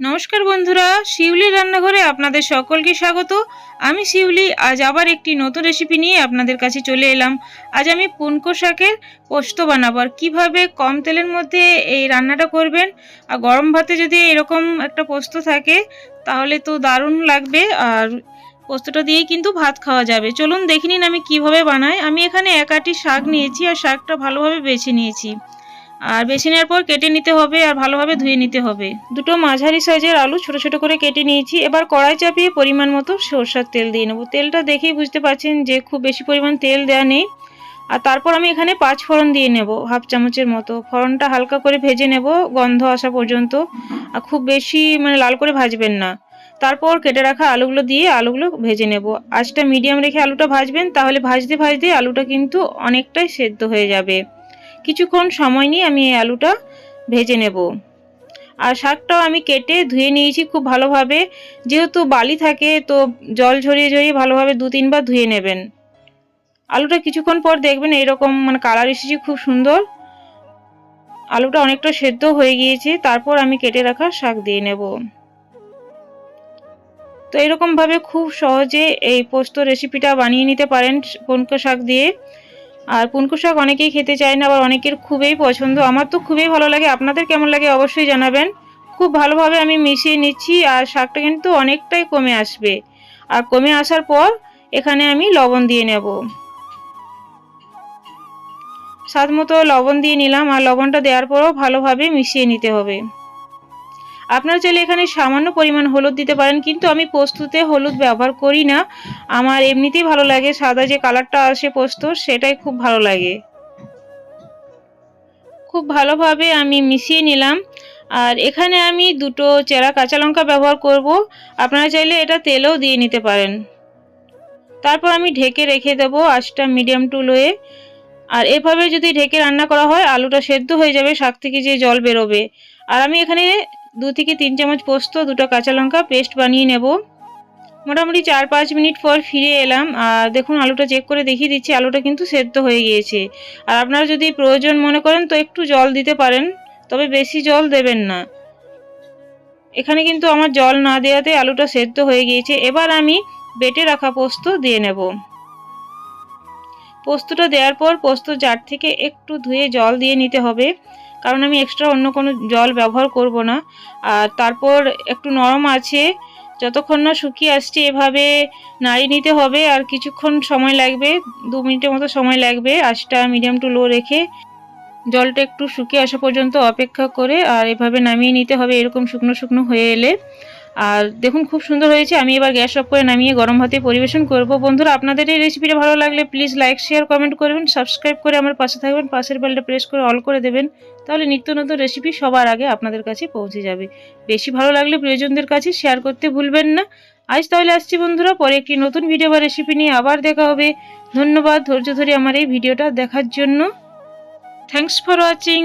নমস্কার বন্ধুরা, শিউলি রান্নাঘরে আপনাদের সকলকে স্বাগত। আমি শিউলি, আজ আবার একটি নতুন রেসিপি নিয়ে আপনাদের কাছে চলে এলাম। আজ আমি পুনকো শাকের পোস্ত বানাবো আর কীভাবে কম তেলের মধ্যে এই রান্নাটা করবেন। আর গরম ভাতে যদি এরকম একটা পোস্ত থাকে, তাহলে তো দারুণ লাগবে। আর পোস্তটা দিয়েই কিন্তু ভাত খাওয়া যাবে। চলুন দেখে নিন আমি কীভাবে বানাই। আমি এখানে এক আটি শাক নিয়েছি আর শাকটা ভালোভাবে বেছে নিয়েছি। আর বেছে নেওয়ার পর কেটে নিতে হবে আর ভালোভাবে ধুয়ে নিতে হবে। দুটো মাঝারি সাইজের আলু ছোট ছোট করে কেটে নিয়েছি। এবার কড়াই চাপিয়ে পরিমাণ মতো সরষার তেল দিয়ে নেব। তেলটা দেখেই বুঝতে পারছেন যে খুব বেশি পরিমাণ তেল দেওয়া নেই। আর তারপর আমি এখানে পাঁচ ফোড়ন দিয়ে নেব, হাফ চামচের মতো। ফোড়নটা হালকা করে ভেজে নেব গন্ধ আসা পর্যন্ত। আর খুব বেশি মানে লাল করে ভাজবেন না। তারপর কেটে রাখা আলুগুলো দিয়ে আলুগুলো ভেজে নেব। আঁচটা মিডিয়াম রেখে আলুটা ভাজবেন, তাহলে ভাজতে ভাজতে আলুটা কিন্তু অনেকটাই সেদ্ধ হয়ে যাবে। কিছুক্ষণ সময় নিয়ে আমি এই আলুটা ভেজে নেব। আর শাকটাও আমি কেটে ধুয়ে নিয়েছি খুব ভালোভাবে। যেহেতু বালি থাকে, তো জল ঝরিয়ে ঝরিয়ে ভালোভাবে দু তিনবার ধুয়ে নেবেন। আলুটা কিছুক্ষণ পর দেখবেন এরকম মানে কালার এসেছে খুব সুন্দর। আলুটা অনেকটা সেদ্ধ হয়ে গিয়েছে, তারপর আমি কেটে রাখা শাক দিয়ে নেব। তো এরকমভাবে খুব সহজে এই পোস্ত রেসিপিটা বানিয়ে নিতে পারেন পনকো শাক দিয়ে। আর পুনকু শাক অনেকেই খেতে চায় না আবার অনেকের খুবই পছন্দ। আমার তো খুবই ভালো লাগে। আপনাদের কেমন লাগে অবশ্যই জানাবেন। খুব ভালোভাবে আমি মিশিয়ে নিচ্ছি আর শাকটা কিন্তু অনেকটাই কমে আসবে। আর কমে আসার পর এখানে আমি লবণ দিয়ে নেব। স্বাদ মতো লবণ দিয়ে নিলাম আর লবণটা দেওয়ার পরও ভালোভাবে মিশিয়ে নিতে হবে। আপনারা চাইলে এখানে সামান্য পরিমাণ হলুদ দিতে পারেন, কিন্তু আমি পোস্ততে হলুদ ব্যবহার করি না। আমার এমনিতেই ভালো লাগে, সাদা যে কালারটা আসে পোস্ত সেটাই খুব ভালো লাগে। খুব ভালোভাবে আমি মিশিয়ে নিলাম। আর এখানে আমি দুটো চেরা কাঁচা লঙ্কা ব্যবহার করব। আপনারা চাইলে এটা তেলেও দিয়ে নিতে পারেন। তারপর আমি ঢেকে রেখে দেবো আঁচটা মিডিয়াম টু লোয়ে। আর এভাবে যদি ঢেকে রান্না করা হয়, আলুটা সেদ্ধ হয়ে যাবে, শাক থেকে যে জল বেরোবে। আর আমি এখানে দু থেকে তিন চামচ পোস্ত, দুটো কাঁচা লঙ্কা পেস্ট বানিয়ে নেব। মোটামুটি চার পাঁচ মিনিট পর ফিরে এলাম। আর দেখুন, আলুটা চেক করে দেখিয়ে দিচ্ছি, আলুটা কিন্তু সেদ্ধ হয়ে গিয়েছে। আর আপনারা যদি প্রয়োজন মনে করেন তো একটু জল দিতে পারেন, তবে বেশি জল দেবেন না। এখানে কিন্তু আমার জল না দেওয়াতে আলুটা সেদ্ধ হয়ে গিয়েছে। এবার আমি বেটে রাখা পোস্ত দিয়ে নেব। পোস্তটা দেওয়ার পর পোস্ত জার থেকে একটু ধুয়ে জল দিয়ে নিতে হবে। কারণ আমি এক্সট্রা অন্য কোনো জল ব্যবহার করব না। আর তারপর একটু নরম আছে, যতক্ষণ না শুকিয়ে আসছে এভাবে নাড়িয়ে নিতে হবে আর কিছুক্ষণ সময় লাগবে, দু মিনিটের মতো সময় লাগবে আঁচটা মিডিয়াম টু লো রেখে জলটা একটু শুকিয়ে আসা পর্যন্ত অপেক্ষা করে আর এভাবে নামিয়ে নিতে হবে এরকম শুকনো শুকনো হয়ে এলে। আর দেখুন, খুব সুন্দর হয়েছে। আমি এবার গ্যাস অফ করে নামিয়ে গরম ভাতে পরিবেশন করব। বন্ধুরা, আপনাদের এই রেসিপিটা ভালো লাগলে প্লিজ লাইক শেয়ার কমেন্ট করবেন সাবস্ক্রাইব করে আমার পাশে থাকবেন, পাশের বেলটা প্রেস করে অল করে দেবেন। তাহলে নিত্য নতুন রেসিপি সবার আগে আপনাদের কাছে পৌঁছে যাবে। বেশি ভালো লাগলে প্রিয়জনদের কাছে শেয়ার করতে ভুলবেন না। আজ তাহলে আসছি বন্ধুরা, পরে একটি নতুন ভিডিও বা রেসিপি নিয়ে আবার দেখা হবে। ধন্যবাদ, ধৈর্য ধরে আমার এই ভিডিওটা দেখার জন্য। Thanks for watching